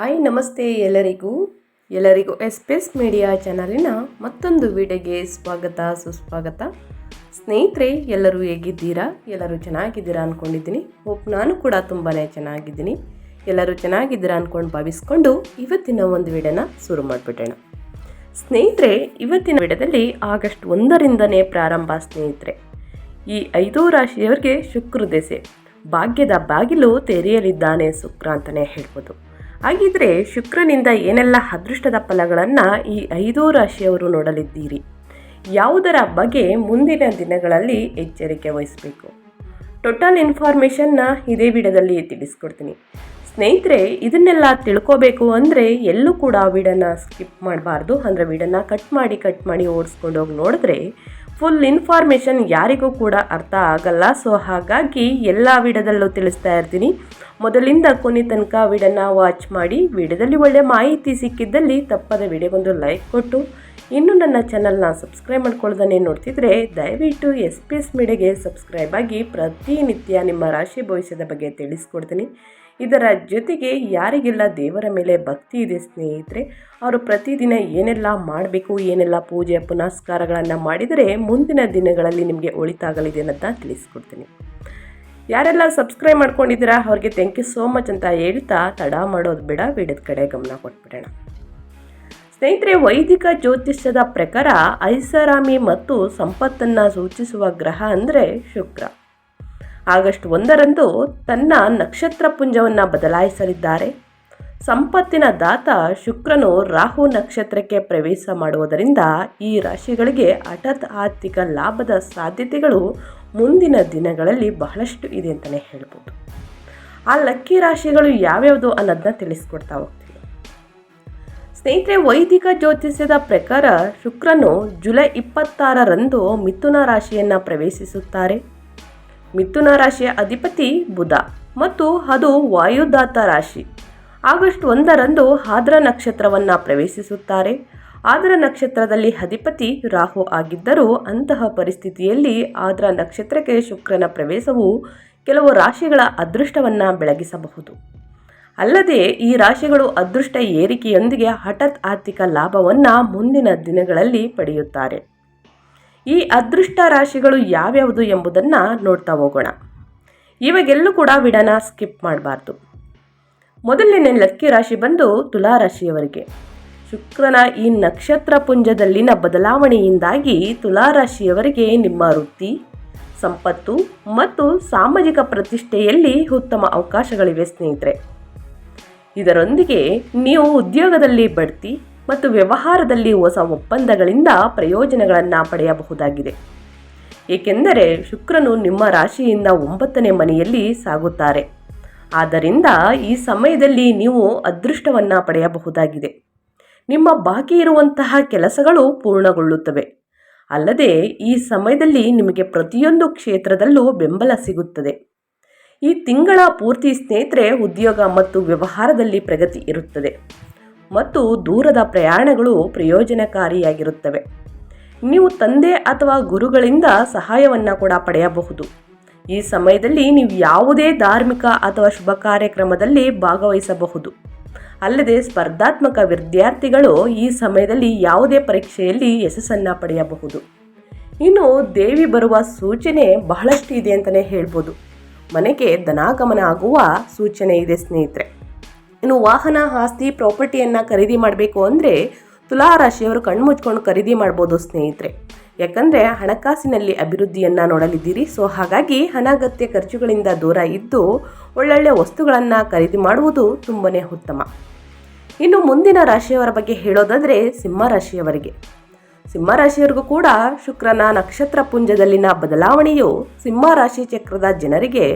Hi, ನಮಸ್ತೆ ಎಲ್ಲರಿಗೂ. ಎಲ್ಲರಿಗೂ ಎಸ್ ಪಿ ಎಸ್ ಮೀಡಿಯಾ ಚಾನಲಿನ ಮತ್ತೊಂದು ವಿಡಿಯೋಗೆ ಸ್ವಾಗತ, ಸುಸ್ವಾಗತ. ಸ್ನೇಹಿತರೆ, ಎಲ್ಲರೂ ಹೇಗಿದ್ದೀರಾ? ಎಲ್ಲರೂ ಚೆನ್ನಾಗಿದ್ದೀರಾ ಅಂದ್ಕೊಂಡಿದ್ದೀನಿ ಹೋಪ್ ನಾನು ಕೂಡ ತುಂಬಾ ಚೆನ್ನಾಗಿದ್ದೀನಿ. ಎಲ್ಲರೂ ಚೆನ್ನಾಗಿದ್ದೀರಾ ಅಂದ್ಕೊಂಡು ಭಾವಿಸ್ಕೊಂಡು ಇವತ್ತಿನ ಒಂದು ವಿಡಿಯೋನ ಶುರು ಮಾಡಿಬಿಡೋಣ. ಸ್ನೇಹಿತರೆ, ಇವತ್ತಿನ ವಿಡಿಯೋದಲ್ಲಿ ಆಗಸ್ಟ್ ಒಂದರಿಂದನೇ ಪ್ರಾರಂಭ ಸ್ನೇಹಿತರೆ. ಈ ಐದು ರಾಶಿಯವರಿಗೆ ಶುಕ್ರ ದೆಸೆ. ಭಾಗ್ಯದ ಬಾಗಿಲು ತೆರೆಯಲಿದ್ದಾನೆ ಶುಕ್ರ ಅಂತಲೇ ಹೇಳ್ಬೋದು. ಹಾಗಿದ್ರೆ ಶುಕ್ರನಿಂದ ಏನೆಲ್ಲ ಅದೃಷ್ಟದ ಫಲಗಳನ್ನು ಈ ಐದೂ ರಾಶಿಯವರು ನೋಡಲಿದ್ದೀರಿ? ಯಾವುದರ ಬಗ್ಗೆ ಮುಂದಿನ ದಿನಗಳಲ್ಲಿ ಎಚ್ಚರಿಕೆ ವಹಿಸಬೇಕು? ಟೋಟಲ್ ಇನ್ಫಾರ್ಮೇಷನ್ನ ಇದೇ ವಿಡದಲ್ಲಿ ತಿಳಿಸ್ಕೊಡ್ತೀನಿ. ಸ್ನೇಹಿತರೆ, ಇದನ್ನೆಲ್ಲ ತಿಳ್ಕೋಬೇಕು ಅಂದರೆ ಎಲ್ಲೂ ಕೂಡ ವಿಡನ್ನು ಸ್ಕಿಪ್ ಮಾಡಬಾರ್ದು. ಅಂದರೆ ವಿಡನ್ನು ಕಟ್ ಮಾಡಿ ಕಟ್ ಮಾಡಿ ಓಡಿಸ್ಕೊಂಡೋಗಿ ನೋಡಿದ್ರೆ ಫುಲ್ ಇನ್ಫಾರ್ಮೇಷನ್ ಯಾರಿಗೂ ಕೂಡ ಅರ್ಥ ಆಗಲ್ಲ. ಸೊ ಹಾಗಾಗಿ ಎಲ್ಲ ವಿಡಿಯೋದಲ್ಲೂ ತಿಳಿಸ್ತಾ ಇರ್ತೀನಿ. ಮೊದಲಿಂದ ಕೊನೆ ತನಕ ವಿಡಿಯೋನ ವಾಚ್ ಮಾಡಿ ವಿಡಿಯೋದಲ್ಲಿ ಒಳ್ಳೆ ಮಾಹಿತಿ ಸಿಕ್ಕಿದ್ದಲ್ಲಿ ತಪ್ಪದ ವಿಡಿಯೋಗೊಂದು ಲೈಕ್ ಕೊಟ್ಟು, ಇನ್ನು ನನ್ನ ಚಾನಲ್ನ ಸಬ್ಸ್ಕ್ರೈಬ್ ಮಾಡ್ಕೊಳ್ದೇ ನೋಡ್ತಿದ್ರೆ ದಯವಿಟ್ಟು ಎಸ್ ಪಿ ಎಸ್ ಮೀಡಿಯಾಗೆ ಸಬ್ಸ್ಕ್ರೈಬ್ ಆಗಿ ಪ್ರತಿನಿತ್ಯ ನಿಮ್ಮ ರಾಶಿ ಭವಿಷ್ಯದ ಬಗ್ಗೆ ತಿಳಿಸ್ಕೊಡ್ತೀನಿ. ಇದರ ಜೊತೆಗೆ ಯಾರಿಗೆಲ್ಲ ದೇವರ ಮೇಲೆ ಭಕ್ತಿ ಇದೆ ಸ್ನೇಹಿತರೆ, ಅವರು ಪ್ರತಿದಿನ ಏನೆಲ್ಲ ಮಾಡಬೇಕು, ಏನೆಲ್ಲ ಪೂಜೆ ಪುನಸ್ಕಾರಗಳನ್ನು ಮಾಡಿದರೆ ಮುಂದಿನ ದಿನಗಳಲ್ಲಿ ನಿಮಗೆ ಒಳಿತಾಗಲಿದೆ ಅಂತ ತಿಳಿಸ್ಕೊಡ್ತೀನಿ. ಯಾರೆಲ್ಲ ಸಬ್ಸ್ಕ್ರೈಬ್ ಮಾಡ್ಕೊಂಡಿದ್ದೀರಾ, ಅವ್ರಿಗೆ ಥ್ಯಾಂಕ್ ಯು ಸೋ ಮಚ್ ಅಂತ ಹೇಳ್ತಾ ತಡ ಮಾಡೋದು ಬೇಡ ವಿಡದ ಕಡೆ ಗಮನ ಕೊಟ್ಬಿಡೋಣ. ಸ್ನೇಹಿತರೆ, ವೈದಿಕ ಜ್ಯೋತಿಷ್ಯದ ಪ್ರಕಾರ ಐಷಾರಾಮಿ ಮತ್ತು ಸಂಪತ್ತನ್ನು ಸೂಚಿಸುವ ಗ್ರಹ ಅಂದರೆ ಶುಕ್ರ. ಆಗಸ್ಟ್ ಒಂದರಂದು ತನ್ನ ನಕ್ಷತ್ರ ಪುಂಜವನ್ನು ಬದಲಾಯಿಸಲಿದ್ದಾರೆ. ಸಂಪತ್ತಿನ ದಾತ ಶುಕ್ರನು ರಾಹು ನಕ್ಷತ್ರಕ್ಕೆ ಪ್ರವೇಶ ಮಾಡುವುದರಿಂದ ಈ ರಾಶಿಗಳಿಗೆ ಹಠಾತ್ ಆರ್ಥಿಕ ಲಾಭದ ಸಾಧ್ಯತೆಗಳು ಮುಂದಿನ ದಿನಗಳಲ್ಲಿ ಬಹಳಷ್ಟು ಇದೆ ಅಂತಲೇ ಹೇಳ್ಬೋದು. ಆ ಲಕ್ಕಿ ರಾಶಿಗಳು ಯಾವ್ಯಾವುದು ಅನ್ನೋದನ್ನ ತಿಳಿಸ್ಕೊಡ್ತಾ ಹೋಗ್ತೀವಿ ಸ್ನೇಹಿತರೆ, ವೈದಿಕ ಜ್ಯೋತಿಷ್ಯದ ಪ್ರಕಾರ ಶುಕ್ರನು ಜುಲೈ ಇಪ್ಪತ್ತಾರರಂದು ಮಿಥುನ ರಾಶಿಯನ್ನು ಪ್ರವೇಶಿಸುತ್ತಾರೆ. ಮಿಥುನ ರಾಶಿಯ ಅಧಿಪತಿ ಬುಧ ಮತ್ತು ಅದು ವಾಯುದಾತ ರಾಶಿ. ಆಗಸ್ಟ್ ಒಂದರಂದು ಆದ್ರ ನಕ್ಷತ್ರವನ್ನು ಪ್ರವೇಶಿಸುತ್ತಾರೆ. ಆದ್ರ ನಕ್ಷತ್ರದಲ್ಲಿ ಅಧಿಪತಿ ರಾಹು ಆಗಿದ್ದರೂ ಅಂತಹ ಪರಿಸ್ಥಿತಿಯಲ್ಲಿ ಆದ್ರ ನಕ್ಷತ್ರಕ್ಕೆ ಶುಕ್ರನ ಪ್ರವೇಶವು ಕೆಲವು ರಾಶಿಗಳ ಅದೃಷ್ಟವನ್ನು ಬೆಳಗಿಸಬಹುದು. ಅಲ್ಲದೆ ಈ ರಾಶಿಗಳು ಅದೃಷ್ಟ ಏರಿಕೆಯೊಂದಿಗೆ ಹಠಾತ್ ಆರ್ಥಿಕ ಲಾಭವನ್ನು ಮುಂದಿನ ದಿನಗಳಲ್ಲಿ ಪಡೆಯುತ್ತಾರೆ. ಈ ಅದೃಷ್ಟ ರಾಶಿಗಳು ಯಾವ್ಯಾವುದು ಎಂಬುದನ್ನು ನೋಡ್ತಾ ಹೋಗೋಣ. ಇವಾಗೆಲ್ಲೂ ಕೂಡ ವಿಡನ ಸ್ಕಿಪ್ ಮಾಡಬಾರ್ದು. ಮೊದಲನೇ ಲಕ್ಕಿ ರಾಶಿ ಬಂದು ತುಲಾ ರಾಶಿಯವರಿಗೆ. ಶುಕ್ರನ ಈ ನಕ್ಷತ್ರ ಪುಂಜದಲ್ಲಿನ ಬದಲಾವಣೆಯಿಂದಾಗಿ ತುಲಾ ರಾಶಿಯವರಿಗೆ ನಿಮ್ಮ ವೃತ್ತಿ, ಸಂಪತ್ತು ಮತ್ತು ಸಾಮಾಜಿಕ ಪ್ರತಿಷ್ಠೆಯಲ್ಲಿ ಉತ್ತಮ ಅವಕಾಶಗಳಿವೆ ಸ್ನೇಹಿತರೆ. ಇದರೊಂದಿಗೆ ನೀವು ಉದ್ಯೋಗದಲ್ಲಿ ಬಡ್ತಿ ಮತ್ತು ವ್ಯವಹಾರದಲ್ಲಿ ಹೊಸ ಒಪ್ಪಂದಗಳಿಂದ ಪ್ರಯೋಜನಗಳನ್ನು ಪಡೆಯಬಹುದಾಗಿದೆ. ಏಕೆಂದರೆ ಶುಕ್ರನು ನಿಮ್ಮ ರಾಶಿಯಿಂದ ಒಂಬತ್ತನೇ ಮನೆಯಲ್ಲಿ ಸಾಗುತ್ತಾರೆ. ಆದ್ದರಿಂದ ಈ ಸಮಯದಲ್ಲಿ ನೀವು ಅದೃಷ್ಟವನ್ನು ಪಡೆಯಬಹುದಾಗಿದೆ. ನಿಮ್ಮ ಬಾಕಿ ಇರುವಂತಹ ಕೆಲಸಗಳು ಪೂರ್ಣಗೊಳ್ಳುತ್ತವೆ. ಅಲ್ಲದೆ ಈ ಸಮಯದಲ್ಲಿ ನಿಮಗೆ ಪ್ರತಿಯೊಂದು ಕ್ಷೇತ್ರದಲ್ಲೂ ಬೆಂಬಲ ಸಿಗುತ್ತದೆ. ಈ ತಿಂಗಳ ಪೂರ್ತಿ ಸ್ನೇಹಿತರೆ, ಉದ್ಯೋಗ ಮತ್ತು ವ್ಯವಹಾರದಲ್ಲಿ ಪ್ರಗತಿ ಇರುತ್ತದೆ. ಮತ್ತು ದೂರದ ಪ್ರಯಾಣಗಳು ಪ್ರಯೋಜನಕಾರಿಯಾಗಿರುತ್ತವೆ. ನೀವು ತಂದೆ ಅಥವಾ ಗುರುಗಳಿಂದ ಸಹಾಯವನ್ನು ಕೂಡ ಪಡೆಯಬಹುದು. ಈ ಸಮಯದಲ್ಲಿ ನೀವು ಯಾವುದೇ ಧಾರ್ಮಿಕ ಅಥವಾ ಶುಭ ಕಾರ್ಯಕ್ರಮದಲ್ಲಿ ಭಾಗವಹಿಸಬಹುದು. ಅಲ್ಲದೆ ಸ್ಪರ್ಧಾತ್ಮಕ ವಿದ್ಯಾರ್ಥಿಗಳು ಈ ಸಮಯದಲ್ಲಿ ಯಾವುದೇ ಪರೀಕ್ಷೆಯಲ್ಲಿ ಯಶಸ್ಸನ್ನು ಪಡೆಯಬಹುದು. ಇನ್ನು ದೇವಿ ಬರುವ ಸೂಚನೆ ಬಹಳಷ್ಟು ಇದೆ ಅಂತಲೇ ಹೇಳ್ಬೋದು. ಮನೆಗೆ ಧನಾಗಮನ ಆಗುವ ಸೂಚನೆ ಇದೆ ಸ್ನೇಹಿತರೆ. ಇನ್ನು ವಾಹನ ಆಸ್ತಿ ಪ್ರಾಪರ್ಟಿಯನ್ನು ಖರೀದಿ ಮಾಡಬೇಕು ಅಂದರೆ ತುಲಾ ರಾಶಿಯವರು ಕಣ್ಮುಚ್ಕೊಂಡು ಖರೀದಿ ಮಾಡ್ಬೋದು ಸ್ನೇಹಿತರೆ. ಯಾಕಂದರೆ ಹಣಕಾಸಿನಲ್ಲಿ ಅಭಿವೃದ್ಧಿಯನ್ನು ನೋಡಲಿದ್ದೀರಿ. ಸೊ ಹಾಗಾಗಿ ಅನಗತ್ಯ ಖರ್ಚುಗಳಿಂದ ದೂರ ಇದ್ದು ಒಳ್ಳೊಳ್ಳೆ ವಸ್ತುಗಳನ್ನು ಖರೀದಿ ಮಾಡುವುದು ತುಂಬನೇ ಉತ್ತಮ. ಇನ್ನು ಮುಂದಿನ ರಾಶಿಯವರ ಬಗ್ಗೆ ಹೇಳೋದಾದರೆ ಸಿಂಹ ರಾಶಿಯವರಿಗೆ. ಸಿಂಹ ರಾಶಿಯವರಿಗೂ ಕೂಡ ಶುಕ್ರನ ನಕ್ಷತ್ರ ಪುಂಜದಲ್ಲಿನ ಬದಲಾವಣೆಯು ಸಿಂಹ ರಾಶಿ ಚಕ್ರದ ಜನರಿಗೆ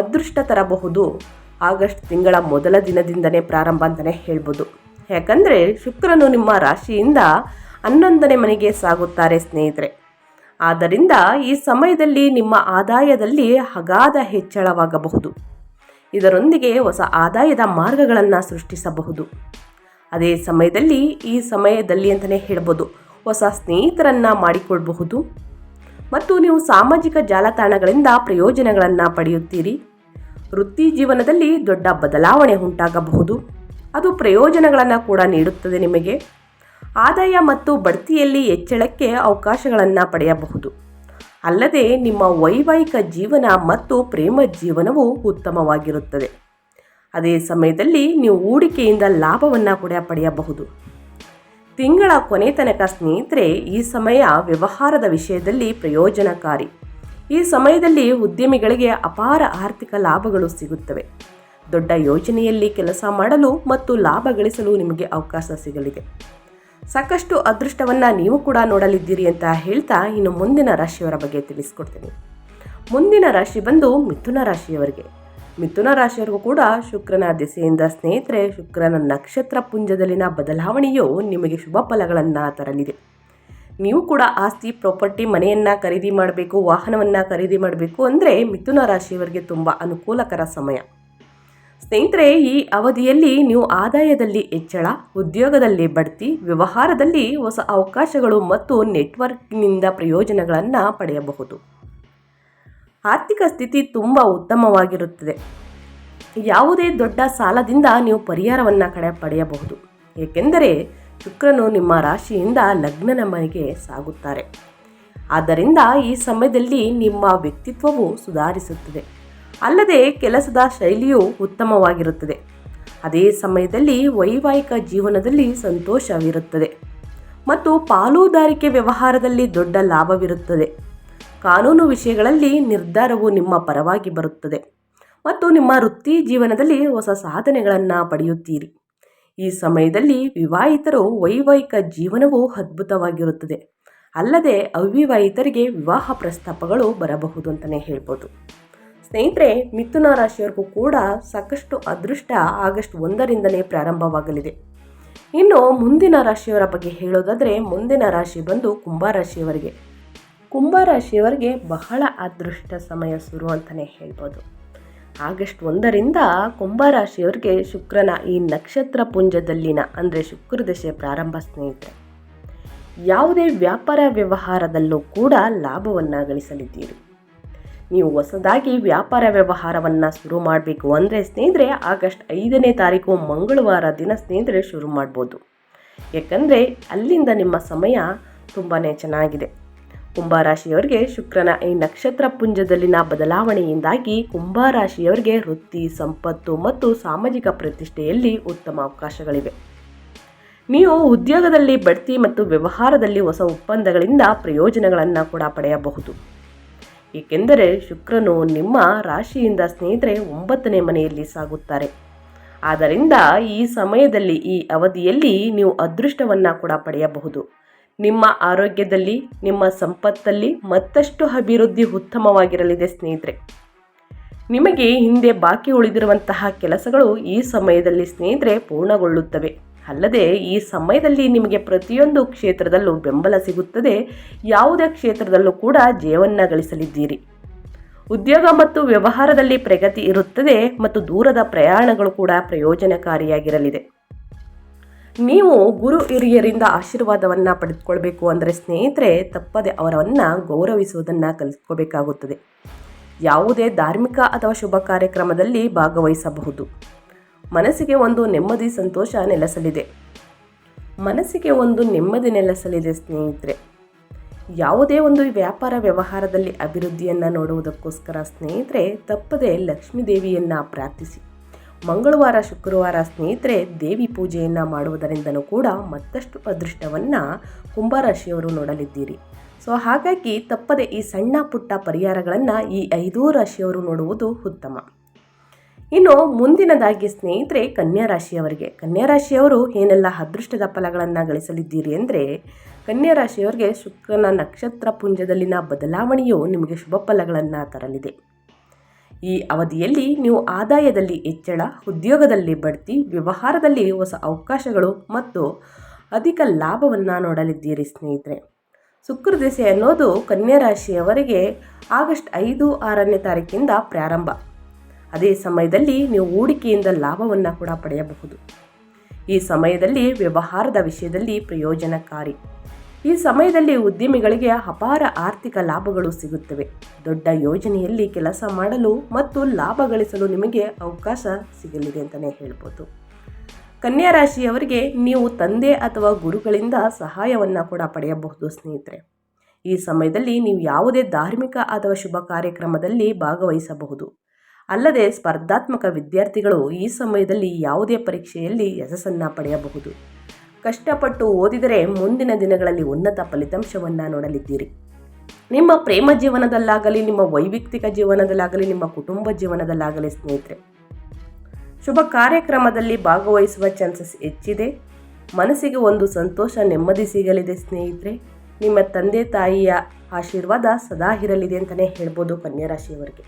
ಅದೃಷ್ಟ ತರಬಹುದು. ಆಗಸ್ಟ್ ತಿಂಗಳ ಮೊದಲ ದಿನದಿಂದನೇ ಪ್ರಾರಂಭ ಅಂತಲೇ ಹೇಳ್ಬೋದು. ಯಾಕಂದರೆ ಶುಕ್ರನು ನಿಮ್ಮ ರಾಶಿಯಿಂದ ಹನ್ನೊಂದನೇ ಮನೆಗೆ ಸಾಗುತ್ತಾರೆ ಸ್ನೇಹಿತರೆ. ಆದ್ದರಿಂದ ಈ ಸಮಯದಲ್ಲಿ ನಿಮ್ಮ ಆದಾಯದಲ್ಲಿ ಅಗಾಧ ಹೆಚ್ಚಳವಾಗಬಹುದು. ಇದರೊಂದಿಗೆ ಹೊಸ ಆದಾಯದ ಮಾರ್ಗಗಳನ್ನು ಸೃಷ್ಟಿಸಬಹುದು. ಅದೇ ಸಮಯದಲ್ಲಿ ಈ ಸಮಯದಲ್ಲಿ ಅಂತಲೇ ಹೇಳ್ಬೋದು, ಹೊಸ ಸ್ನೇಹಿತರನ್ನು ಮಾಡಿಕೊಳ್ಬಹುದು. ಮತ್ತು ನೀವು ಸಾಮಾಜಿಕ ಜಾಲತಾಣಗಳಿಂದ ಪ್ರಯೋಜನಗಳನ್ನು ಪಡೆಯುತ್ತೀರಿ. ವೃತ್ತಿ ಜೀವನದಲ್ಲಿ ದೊಡ್ಡ ಬದಲಾವಣೆ ಉಂಟಾಗಬಹುದು. ಅದು ಪ್ರಯೋಜನಗಳನ್ನು ಕೂಡ ನೀಡುತ್ತದೆ ನಿಮಗೆ. ಆದಾಯ ಮತ್ತು ಬಡ್ತಿಯಲ್ಲಿ ಹೆಚ್ಚಳಕ್ಕೆ ಅವಕಾಶಗಳನ್ನು ಪಡೆಯಬಹುದು. ಅಲ್ಲದೆ ನಿಮ್ಮ ವೈವಾಹಿಕ ಜೀವನ ಮತ್ತು ಪ್ರೇಮ ಜೀವನವು ಉತ್ತಮವಾಗಿರುತ್ತದೆ. ಅದೇ ಸಮಯದಲ್ಲಿ ನೀವು ಹೂಡಿಕೆಯಿಂದ ಲಾಭವನ್ನು ಕೂಡ ಪಡೆಯಬಹುದು. ತಿಂಗಳ ಕೊನೆ ತನಕ ಸ್ನೇಹಿತರೆ, ಈ ಸಮಯ ವ್ಯವಹಾರದ ವಿಷಯದಲ್ಲಿ ಪ್ರಯೋಜನಕಾರಿ. ಈ ಸಮಯದಲ್ಲಿ ಉದ್ಯಮಿಗಳಿಗೆ ಅಪಾರ ಆರ್ಥಿಕ ಲಾಭಗಳು ಸಿಗುತ್ತವೆ. ದೊಡ್ಡ ಯೋಜನೆಯಲ್ಲಿ ಕೆಲಸ ಮಾಡಲು ಮತ್ತು ಲಾಭ ಗಳಿಸಲು ನಿಮಗೆ ಅವಕಾಶ ಸಿಗಲಿದೆ. ಸಾಕಷ್ಟು ಅದೃಷ್ಟವನ್ನು ನೀವು ಕೂಡ ನೋಡಲಿದ್ದೀರಿ ಅಂತ ಹೇಳ್ತಾ ಇನ್ನು ಮುಂದಿನ ರಾಶಿಯವರ ಬಗ್ಗೆ ತಿಳಿಸ್ಕೊಡ್ತೀನಿ. ಮುಂದಿನ ರಾಶಿ ಬಂದು ಮಿಥುನ ರಾಶಿಯವರಿಗೆ. ಮಿಥುನ ರಾಶಿಯವರಿಗೂ ಕೂಡ ಶುಕ್ರನ ದಿಸೆಯಿಂದ ಸ್ನೇಹಿತರೆ, ಶುಕ್ರನ ನಕ್ಷತ್ರ ಪುಂಜದಲ್ಲಿನ ಬದಲಾವಣೆಯು ನಿಮಗೆ ಶುಭ ಫಲಗಳನ್ನು ತರಲಿದೆ. ನೀವು ಕೂಡ ಆಸ್ತಿ, ಪ್ರಾಪರ್ಟಿ, ಮನೆಯನ್ನು ಖರೀದಿ ಮಾಡಬೇಕು, ವಾಹನವನ್ನು ಖರೀದಿ ಮಾಡಬೇಕು ಅಂದರೆ ಮಿಥುನ ರಾಶಿಯವರಿಗೆ ತುಂಬ ಅನುಕೂಲಕರ ಸಮಯ. ಸ್ನೇಹಿತರೆ, ಈ ಅವಧಿಯಲ್ಲಿ ನೀವು ಆದಾಯದಲ್ಲಿ ಹೆಚ್ಚಳ, ಉದ್ಯೋಗದಲ್ಲಿ ಬಡ್ತಿ, ವ್ಯವಹಾರದಲ್ಲಿ ಹೊಸ ಅವಕಾಶಗಳು ಮತ್ತು ನೆಟ್ವರ್ಕ್ನಿಂದ ಪ್ರಯೋಜನಗಳನ್ನು ಪಡೆಯಬಹುದು. ಆರ್ಥಿಕ ಸ್ಥಿತಿ ತುಂಬ ಉತ್ತಮವಾಗಿರುತ್ತದೆ. ಯಾವುದೇ ದೊಡ್ಡ ಸಾಲದಿಂದ ನೀವು ಪರಿಹಾರವನ್ನು ಕಡೆ ಪಡೆಯಬಹುದು. ಏಕೆಂದರೆ ಶುಕ್ರನು ನಿಮ್ಮ ರಾಶಿಯಿಂದ ಲಗ್ನನ ಮನೆಗೆ ಸಾಗುತ್ತಾರೆ. ಆದ್ದರಿಂದ ಈ ಸಮಯದಲ್ಲಿ ನಿಮ್ಮ ವ್ಯಕ್ತಿತ್ವವು ಸುಧಾರಿಸುತ್ತದೆ. ಅಲ್ಲದೆ ಕೆಲಸದ ಶೈಲಿಯು ಉತ್ತಮವಾಗಿರುತ್ತದೆ. ಅದೇ ಸಮಯದಲ್ಲಿ ವೈವಾಹಿಕ ಜೀವನದಲ್ಲಿ ಸಂತೋಷವಿರುತ್ತದೆ. ಮತ್ತು ಪಾಲುದಾರಿಕೆ ವ್ಯವಹಾರದಲ್ಲಿ ದೊಡ್ಡ ಲಾಭವಿರುತ್ತದೆ. ಕಾನೂನು ವಿಷಯಗಳಲ್ಲಿ ನಿರ್ಧಾರವು ನಿಮ್ಮ ಪರವಾಗಿ ಬರುತ್ತದೆ. ಮತ್ತು ನಿಮ್ಮ ವೃತ್ತಿ ಜೀವನದಲ್ಲಿ ಹೊಸ ಸಾಧನೆಗಳನ್ನು ಪಡೆಯುತ್ತೀರಿ. ಈ ಸಮಯದಲ್ಲಿ ವಿವಾಹಿತರು ವೈವಾಹಿಕ ಜೀವನವು ಅದ್ಭುತವಾಗಿರುತ್ತದೆ. ಅಲ್ಲದೆ ಅವಿವಾಹಿತರಿಗೆ ವಿವಾಹ ಪ್ರಸ್ತಾಪಗಳು ಬರಬಹುದು ಅಂತಲೇ ಹೇಳ್ಬೋದು. ಸ್ನೇಹಿತರೆ, ಮಿಥುನ ರಾಶಿಯವರೆಗೂ ಕೂಡ ಸಾಕಷ್ಟು ಅದೃಷ್ಟ ಆಗಸ್ಟ್ ಒಂದರಿಂದಲೇ ಪ್ರಾರಂಭವಾಗಲಿದೆ. ಇನ್ನು ಮುಂದಿನ ರಾಶಿಯವರ ಬಗ್ಗೆ ಹೇಳೋದಾದರೆ, ಮುಂದಿನ ರಾಶಿ ಬಂದು ಕುಂಭರಾಶಿಯವರಿಗೆ ಕುಂಭರಾಶಿಯವರಿಗೆ ಬಹಳ ಅದೃಷ್ಟ ಸಮಯ ಶುರು ಅಂತಲೇ ಹೇಳ್ಬೋದು. ಆಗಸ್ಟ್ ಒಂದರಿಂದ ಕುಂಭರಾಶಿಯವರಿಗೆ ಶುಕ್ರನ ಈ ನಕ್ಷತ್ರ ಪುಂಜದಲ್ಲಿನ, ಅಂದರೆ ಶುಕ್ರದಶೆ ಪ್ರಾರಂಭ ಸ್ನೇಹಿತರೆ, ಯಾವುದೇ ವ್ಯಾಪಾರ ವ್ಯವಹಾರದಲ್ಲೂ ಕೂಡ ಲಾಭವನ್ನು ಗಳಿಸಲಿದ್ದೀರಿ. ನೀವು ಹೊಸದಾಗಿ ವ್ಯಾಪಾರ ವ್ಯವಹಾರವನ್ನು ಶುರು ಮಾಡಬೇಕು ಅಂದರೆ ಸ್ನೇಹಿತರೆ, ಆಗಸ್ಟ್ ಐದನೇ ತಾರೀಕು ಮಂಗಳವಾರ ದಿನ ಸ್ನೇಹಿತರೆ ಶುರು ಮಾಡ್ಬೋದು. ಯಾಕಂದರೆ ಅಲ್ಲಿಂದ ನಿಮ್ಮ ಸಮಯ ತುಂಬಾ ಚೆನ್ನಾಗಿದೆ. ಕುಂಭರಾಶಿಯವರಿಗೆ ಶುಕ್ರನ ಈ ನಕ್ಷತ್ರ ಪುಂಜದಲ್ಲಿನ ಬದಲಾವಣೆಯಿಂದಾಗಿ ಕುಂಭರಾಶಿಯವರಿಗೆ ವೃತ್ತಿ, ಸಂಪತ್ತು ಮತ್ತು ಸಾಮಾಜಿಕ ಪ್ರತಿಷ್ಠೆಯಲ್ಲಿ ಉತ್ತಮ ಅವಕಾಶಗಳಿವೆ. ನೀವು ಉದ್ಯೋಗದಲ್ಲಿ ಬಡ್ತಿ ಮತ್ತು ವ್ಯವಹಾರದಲ್ಲಿ ಹೊಸ ಒಪ್ಪಂದಗಳಿಂದ ಪ್ರಯೋಜನಗಳನ್ನು ಕೂಡ ಪಡೆಯಬಹುದು. ಏಕೆಂದರೆ ಶುಕ್ರನು ನಿಮ್ಮ ರಾಶಿಯಿಂದ ಸ್ನೇಹಿತರೆ ಒಂಬತ್ತನೇ ಮನೆಯಲ್ಲಿ ಸಾಗುತ್ತಾರೆ. ಆದ್ದರಿಂದ ಈ ಸಮಯದಲ್ಲಿ, ಈ ಅವಧಿಯಲ್ಲಿ ನೀವು ಅದೃಷ್ಟವನ್ನು ಕೂಡ ಪಡೆಯಬಹುದು. ನಿಮ್ಮ ಆರೋಗ್ಯದಲ್ಲಿ, ನಿಮ್ಮ ಸಂಪತ್ತಲ್ಲಿ ಮತ್ತಷ್ಟು ಅಭಿವೃದ್ಧಿ ಉತ್ತಮವಾಗಿರಲಿದೆ ಸ್ನೇಹಿತರೆ. ನಿಮಗೆ ಹಿಂದೆ ಬಾಕಿ ಉಳಿದಿರುವಂತಹ ಕೆಲಸಗಳು ಈ ಸಮಯದಲ್ಲಿ ಸ್ನೇಹಿತರೆ ಪೂರ್ಣಗೊಳ್ಳುತ್ತವೆ. ಅಲ್ಲದೆ ಈ ಸಮಯದಲ್ಲಿ ನಿಮಗೆ ಪ್ರತಿಯೊಂದು ಕ್ಷೇತ್ರದಲ್ಲೂ ಬೆಂಬಲ ಸಿಗುತ್ತದೆ. ಯಾವುದೇ ಕ್ಷೇತ್ರದಲ್ಲೂ ಕೂಡ ಜೀವನ್ನ ಗಳಿಸಲಿದ್ದೀರಿ. ಉದ್ಯೋಗ ಮತ್ತು ವ್ಯವಹಾರದಲ್ಲಿ ಪ್ರಗತಿ ಇರುತ್ತದೆ ಮತ್ತು ದೂರದ ಪ್ರಯಾಣಗಳು ಕೂಡ ಪ್ರಯೋಜನಕಾರಿಯಾಗಿರಲಿದೆ. ನೀವು ಗುರು ಹಿರಿಯರಿಂದ ಆಶೀರ್ವಾದವನ್ನು ಪಡೆದುಕೊಳ್ಬೇಕು ಅಂದರೆ ಸ್ನೇಹಿತರೆ ತಪ್ಪದೆ ಅವರನ್ನು ಗೌರವಿಸುವುದನ್ನು ಕಲಿಸ್ಕೋಬೇಕಾಗುತ್ತದೆ ಯಾವುದೇ ಧಾರ್ಮಿಕ ಅಥವಾ ಶುಭ ಕಾರ್ಯಕ್ರಮದಲ್ಲಿ ಭಾಗವಹಿಸಬಹುದು. ಮನಸ್ಸಿಗೆ ಒಂದು ನೆಮ್ಮದಿ ಸಂತೋಷ ನೆಲೆಸಲಿದೆ. ಮನಸ್ಸಿಗೆ ಒಂದು ನೆಮ್ಮದಿ ನೆಲೆಸಲಿದೆ ಸ್ನೇಹಿತರೆ. ಯಾವುದೇ ಒಂದು ವ್ಯಾಪಾರ ವ್ಯವಹಾರದಲ್ಲಿ ಅಭಿವೃದ್ಧಿಯನ್ನು ನೋಡುವುದಕ್ಕೋಸ್ಕರ ಸ್ನೇಹಿತರೆ ತಪ್ಪದೆ ಲಕ್ಷ್ಮೀ ದೇವಿಯನ್ನು ಪ್ರಾರ್ಥಿಸಿ. ಮಂಗಳವಾರ, ಶುಕ್ರವಾರ ಸ್ನೇಹಿತರೆ, ದೇವಿ ಪೂಜೆಯನ್ನು ಮಾಡುವುದರಿಂದಲೂ ಕೂಡ ಮತ್ತಷ್ಟು ಅದೃಷ್ಟವನ್ನು ಕುಂಭರಾಶಿಯವರು ನೋಡಲಿದ್ದೀರಿ. ಸೊ, ಹಾಗಾಗಿ ತಪ್ಪದೆ ಈ ಸಣ್ಣ ಪುಟ್ಟ ಪರಿಹಾರಗಳನ್ನು ಈ ಐದೂ ರಾಶಿಯವರು ನೋಡುವುದು ಉತ್ತಮ. ಇನ್ನು ಮುಂದಿನದಾಗಿ ಸ್ನೇಹಿತರೆ ಕನ್ಯಾ ರಾಶಿಯವರಿಗೆ ಕನ್ಯಾ ರಾಶಿಯವರು ಏನೆಲ್ಲ ಅದೃಷ್ಟದ ಫಲಗಳನ್ನು ಗಳಿಸಲಿದ್ದೀರಿ ಅಂದರೆ ಕನ್ಯಾ ರಾಶಿಯವರಿಗೆ ಶುಕ್ರನ ನಕ್ಷತ್ರ ಪುಂಜದಲ್ಲಿನ ಬದಲಾವಣೆಯು ನಿಮಗೆ ಶುಭ ಫಲಗಳನ್ನು ತರಲಿದೆ. ಈ ಅವಧಿಯಲ್ಲಿ ನೀವು ಆದಾಯದಲ್ಲಿ ಹೆಚ್ಚಳ, ಉದ್ಯೋಗದಲ್ಲಿ ಬಡ್ತಿ, ವ್ಯವಹಾರದಲ್ಲಿ ಹೊಸ ಅವಕಾಶಗಳು ಮತ್ತು ಅಧಿಕ ಲಾಭವನ್ನು ನೋಡಲಿದ್ದೀರಿ ಸ್ನೇಹಿತರೆ. ಶುಕ್ರ ದಿಸೆ ಅನ್ನೋದು ಕನ್ಯಾ ರಾಶಿಯವರಿಗೆ ಆಗಸ್ಟ್ ಐದು, ಆರನೇ ತಾರೀಕಿಂದ ಪ್ರಾರಂಭ. ಅದೇ ಸಮಯದಲ್ಲಿ ನೀವು ಹೂಡಿಕೆಯಿಂದ ಲಾಭವನ್ನು ಕೂಡ ಪಡೆಯಬಹುದು. ಈ ಸಮಯದಲ್ಲಿ ವ್ಯವಹಾರದ ವಿಷಯದಲ್ಲಿ ಪ್ರಯೋಜನಕಾರಿ. ಈ ಸಮಯದಲ್ಲಿ ಉದ್ಯಮಿಗಳಿಗೆ ಅಪಾರ ಆರ್ಥಿಕ ಲಾಭಗಳು ಸಿಗುತ್ತವೆ. ದೊಡ್ಡ ಯೋಜನೆಯಲ್ಲಿ ಕೆಲಸ ಮಾಡಲು ಮತ್ತು ಲಾಭ ಗಳಿಸಲು ನಿಮಗೆ ಅವಕಾಶ ಸಿಗಲಿದೆ ಅಂತಲೇ ಹೇಳ್ಬೋದು. ಕನ್ಯಾ ರಾಶಿಯವರಿಗೆ ನೀವು ತಂದೆ ಅಥವಾ ಗುರುಗಳಿಂದ ಸಹಾಯವನ್ನು ಕೂಡ ಪಡೆಯಬಹುದು ಸ್ನೇಹಿತರೆ. ಈ ಸಮಯದಲ್ಲಿ ನೀವು ಯಾವುದೇ ಧಾರ್ಮಿಕ ಅಥವಾ ಶುಭ ಕಾರ್ಯಕ್ರಮದಲ್ಲಿ ಭಾಗವಹಿಸಬಹುದು. ಅಲ್ಲದೆ ಸ್ಪರ್ಧಾತ್ಮಕ ವಿದ್ಯಾರ್ಥಿಗಳು ಈ ಸಮಯದಲ್ಲಿ ಯಾವುದೇ ಪರೀಕ್ಷೆಯಲ್ಲಿ ಯಶಸ್ಸನ್ನು ಪಡೆಯಬಹುದು. ಕಷ್ಟಪಟ್ಟು ಓದಿದರೆ ಮುಂದಿನ ದಿನಗಳಲ್ಲಿ ಉನ್ನತ ಫಲಿತಾಂಶವನ್ನು ನೋಡಲಿದ್ದೀರಿ. ನಿಮ್ಮ ಪ್ರೇಮ ಜೀವನದಲ್ಲಾಗಲಿ, ನಿಮ್ಮ ವೈಯಕ್ತಿಕ ಜೀವನದಲ್ಲಾಗಲಿ, ನಿಮ್ಮ ಕುಟುಂಬ ಜೀವನದಲ್ಲಾಗಲಿ ಸ್ನೇಹಿತರೆ, ಶುಭ ಕಾರ್ಯಕ್ರಮದಲ್ಲಿ ಭಾಗವಹಿಸುವ ಚಾನ್ಸಸ್ ಹೆಚ್ಚಿದೆ. ಮನಸ್ಸಿಗೆ ಒಂದು ಸಂತೋಷ, ನೆಮ್ಮದಿ ಸಿಗಲಿದೆ ಸ್ನೇಹಿತರೆ. ನಿಮ್ಮ ತಂದೆ, ತಾಯಿಯ ಆಶೀರ್ವಾದ ಸದಾ ಇರಲಿದೆ ಅಂತಲೇ ಹೇಳ್ಬೋದು ಕನ್ಯಾ ರಾಶಿಯವರಿಗೆ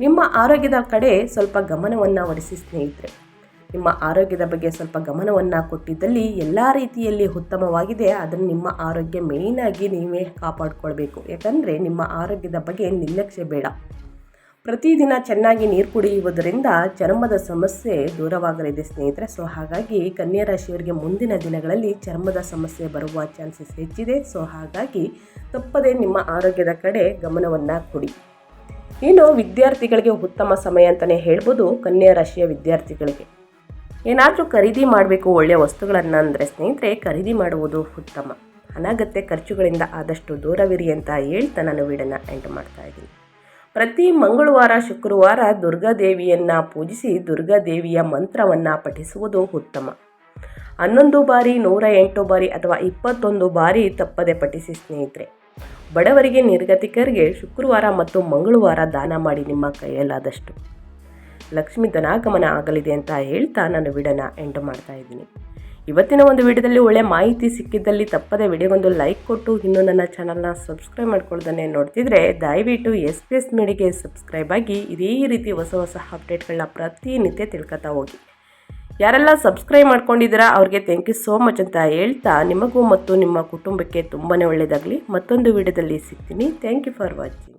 ನಿಮ್ಮ ಆರೋಗ್ಯದ ಕಡೆ ಸ್ವಲ್ಪ ಗಮನವನ್ನು ವಹಿಸಿ ಸ್ನೇಹಿತರೆ. ನಿಮ್ಮ ಆರೋಗ್ಯದ ಬಗ್ಗೆ ಸ್ವಲ್ಪ ಗಮನವನ್ನು ಕೊಟ್ಟಿದ್ದಲ್ಲಿ ಎಲ್ಲ ರೀತಿಯಲ್ಲಿ ಉತ್ತಮವಾಗಿದೆ. ಅದನ್ನು ನಿಮ್ಮ ಆರೋಗ್ಯ ಮೇಯ್ನಾಗಿ ನೀವೇ ಕಾಪಾಡಿಕೊಳ್ಬೇಕು. ಯಾಕಂದರೆ ನಿಮ್ಮ ಆರೋಗ್ಯದ ಬಗ್ಗೆ ನಿರ್ಲಕ್ಷ್ಯ ಬೇಡ. ಪ್ರತಿದಿನ ಚೆನ್ನಾಗಿ ನೀರು ಕುಡಿಯುವುದರಿಂದ ಚರ್ಮದ ಸಮಸ್ಯೆ ದೂರವಾಗಲಿದೆ ಸ್ನೇಹಿತರೆ. ಸೊ ಹಾಗಾಗಿ ಕನ್ಯಾ ರಾಶಿಯವರಿಗೆ ಮುಂದಿನ ದಿನಗಳಲ್ಲಿ ಚರ್ಮದ ಸಮಸ್ಯೆ ಬರುವ ಚಾನ್ಸಸ್ ಹೆಚ್ಚಿದೆ. ಸೊ ಹಾಗಾಗಿ ತಪ್ಪದೇ ನಿಮ್ಮ ಆರೋಗ್ಯದ ಕಡೆ ಗಮನವನ್ನು ಕೊಡಿ ಇನ್ನು ವಿದ್ಯಾರ್ಥಿಗಳಿಗೆ ಉತ್ತಮ ಸಮಯ ಅಂತಲೇ ಹೇಳ್ಬೋದು ಕನ್ಯಾ ರಾಶಿಯ ವಿದ್ಯಾರ್ಥಿಗಳಿಗೆ. ಏನಾದರೂ ಖರೀದಿ ಮಾಡಬೇಕು ಒಳ್ಳೆಯ ವಸ್ತುಗಳನ್ನು ಅಂದರೆ ಸ್ನೇಹಿತರೆ, ಖರೀದಿ ಮಾಡುವುದು ಉತ್ತಮ. ಅನಗತ್ಯ ಖರ್ಚುಗಳಿಂದ ಆದಷ್ಟು ದೂರವಿರಿ ಅಂತ ಹೇಳ್ತಾ ನಾನು ವೀಡನ್ನು ಎಂಡ್ ಮಾಡ್ತಾ ಇದ್ದೀನಿ. ಪ್ರತಿ ಮಂಗಳವಾರ, ಶುಕ್ರವಾರ ದುರ್ಗಾದೇವಿಯನ್ನು ಪೂಜಿಸಿ ದುರ್ಗಾದೇವಿಯ ಮಂತ್ರವನ್ನು ಪಠಿಸುವುದು ಉತ್ತಮ. ಹನ್ನೊಂದು ಬಾರಿ, ನೂರ ಎಂಟು ಬಾರಿ ಅಥವಾ ಇಪ್ಪತ್ತೊಂದು ಬಾರಿ ತಪ್ಪದೆ ಪಠಿಸಿ ಸ್ನೇಹಿತರೆ. ಬಡವರಿಗೆ ನಿರ್ಗತಿಕರಿಗೆ ಶುಕ್ರವಾರ ಮತ್ತು ಮಂಗಳವಾರ ದಾನ ಮಾಡಿ ನಿಮ್ಮ ಕೈಯಲ್ಲಾದಷ್ಟು. ಲಕ್ಷ್ಮಿ ಧನಾಗಮನ ಆಗಲಿದೆ ಅಂತ ಹೇಳ್ತಾ ನಾನು ವಿಡಿಯೋನ ಎಂಡ್ ಮಾಡ್ತಾ ಇದ್ದೀನಿ. ಇವತ್ತಿನ ಒಂದು ವಿಡಿಯೋದಲ್ಲಿ ಒಳ್ಳೆ ಮಾಹಿತಿ ಸಿಕ್ಕಿದ್ದಲ್ಲಿ ತಪ್ಪದೆ ವಿಡಿಯೋಗೊಂದು ಲೈಕ್ ಕೊಟ್ಟು, ಇನ್ನೂ ನನ್ನ ಚಾನಲ್ನ ಸಬ್ಸ್ಕ್ರೈಬ್ ಮಾಡ್ಕೊಳ್ದೇ ನೋಡ್ತಿದ್ರೆ ದಯವಿಟ್ಟು ಎಸ್ ಪಿ ಎಸ್ ಮೀಡಿಗೆ ಸಬ್ಸ್ಕ್ರೈಬ್ ಆಗಿ ಇದೇ ರೀತಿ ಹೊಸ ಹೊಸ ಅಪ್ಡೇಟ್ಗಳನ್ನ ಪ್ರತಿನಿತ್ಯ ತಿಳ್ಕೊತಾ ಹೋಗಿ. ಯಾರೆಲ್ಲ ಸಬ್ಸ್ಕ್ರೈಬ್ ಮಾಡ್ಕೊಂಡಿದ್ದೀರಾ, ಅವ್ರಿಗೆ ಥ್ಯಾಂಕ್ ಯು ಸೋ ಮಚ್ ಅಂತ ಹೇಳ್ತಾ ನಿಮಗೂ ಮತ್ತು ನಿಮ್ಮ ಕುಟುಂಬಕ್ಕೆ ತುಂಬಾ ಒಳ್ಳೆಯದಾಗಲಿ ಮತ್ತೊಂದು ವಿಡಿಯೋದಲ್ಲಿ ಸಿಗ್ತೀನಿ. Thank you for watching